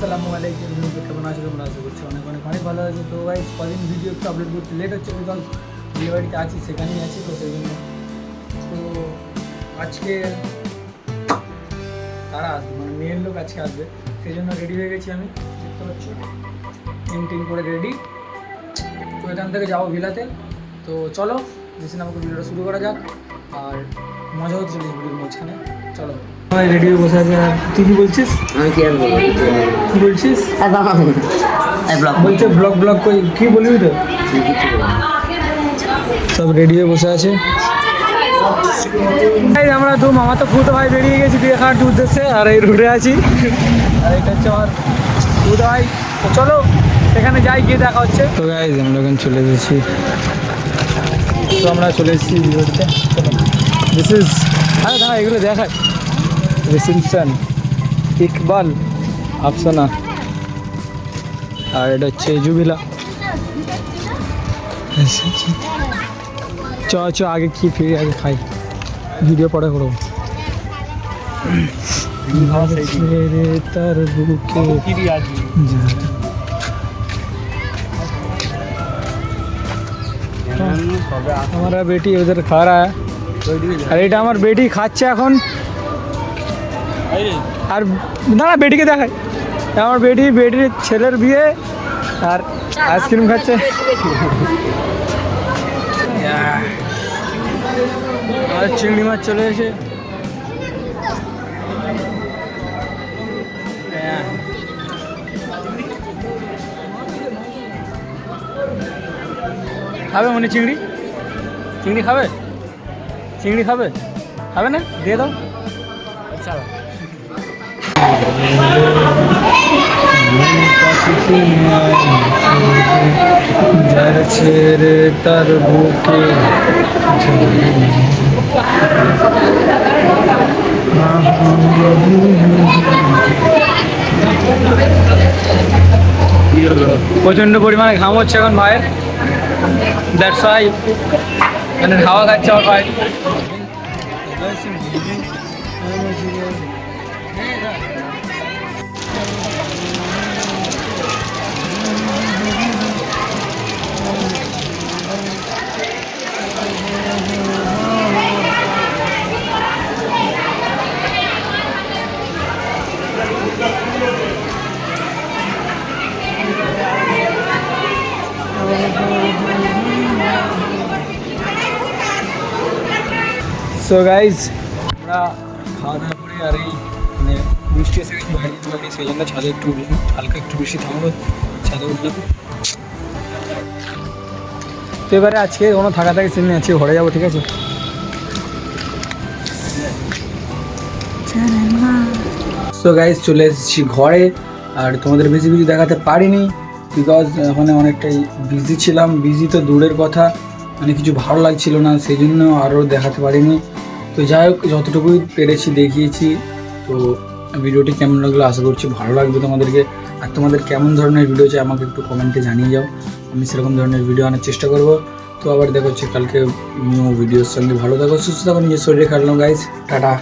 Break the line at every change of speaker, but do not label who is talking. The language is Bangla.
আসসালামু আলাইকুম বন্ধুরা, কেমন আছো? তোমরা আশা করছি অনেক অনেক অনেক ভালো আছো। তো ভাই কদিন ভিডিও একটু আপলোড করতে লেট হচ্ছে বিকজ বিয়ে বাড়িতে আছি সেখানেই আছি তো সেই জন্য। তো আজকে তারা আসবে মানে মেয়ের লোক আজকে আসবে সেই জন্য রেডি হয়ে গেছি আমি দেখতে পাচ্ছ? টিম টিম করে রেডি তো এখান থেকে যাব ভিলাতে। তো চলো বেশি আমাকে ভিডিওটা শুরু করা যাক। আর মজা হতে চলেছে ভিডিওর মাঝখানে? চলো। ভাই রেডি বসে আছে। আর তুই কি বলছিস?
আমি কি আর বলব?
কি বলছিস? বলছে ব্লগ ব্লগ কই? কি বলবি তো? সব রেডি হয়ে বসে আছে। আমরা দু মামা তো ফুটো ভাই বেরিয়ে গেছি বিয়ে খাওয়ার উদ্দেশ্যে। আর এই রুটে আছি। আর এটা হচ্ছে আমার ফুটো ভাই। চলো সেখানে যাই গিয়ে দেখা হচ্ছে। তো গাইজ আমরা এখন চলে এসেছি। তো আমরা চলে এসেছি বাড়িতে দিস ইজ হ্যাঁ দাঁড়া এগুলো দেখায় রিসেপশন ইকবাল আফসানা আর এটা হচ্ছে জুবিলা চ চ আগে কি ফিরে আগে খাই ভিডিও পরে করো ছেড়ে তার বুকে যা। हमारा बेटी उधर खा रहा है আর এটা আমার বেটি খাচ্ছে এখন। আর না বেটিকে দেখাই। আমার বেটি, বেটির ছেলের বিয়ে, আর আইসক্রিম খাচ্ছে। আর চিংড়ি মাছ চলে এসে। খাবে মনে চিংড়ি? চিংড়ি খাবে? চিংড়ি খাবে? খাবে না? দিয়ে দাও। চলো যার ছেড়ে তার বুকে প্রচণ্ড পরিমাণে ঘাম হচ্ছে এখন ভাইয়ের। দ্যাটস ওয়াই মানে হাওয়া খাচ্ছে আমার ভাই সো গাইজ আমরা খাওয়া দাওয়া করে আর এই মানে বৃষ্টি এসে গেছে বাইরে যেতে পারি সেই জন্য ছাদে একটু হালকা একটু বৃষ্টি থামলো ছাদে উঠলাম। তো এবারে আজকে কোনো থাকা থাকি সিন আজকে ঘরে যাব, ঠিক আছে? সো গাইজ চলে এসেছি ঘরে, আর তোমাদের বেশি কিছু দেখাতে পারিনি বিকজ ওখানে অনেকটাই বিজি ছিলাম বিজি তো দূরের কথা। মানে কিছু ভালো লাগছিল না সেই জন্য আরও দেখাতে পারিনি। তো যাই হোক, যতটুকুই পেরেছি, দেখিয়েছি। তো ভিডিওটি কেমন লাগল আশা করছি ভালো লাগবে তোমাদেরকে। আর তোমাদের কেমন ধরনের ভিডিও চাই আমাকে একটু কমেন্টে জানিয়ে যাও। আমি সেরকম ধরনের ভিডিও আনার চেষ্টা করব। তো আবার দেখা হচ্ছে কালকে নিউ ভিডিওর সঙ্গে। ভালো থাকো, সুস্থ থাকো, নিজের শরীরে কাটলাম গাইজ টাটা।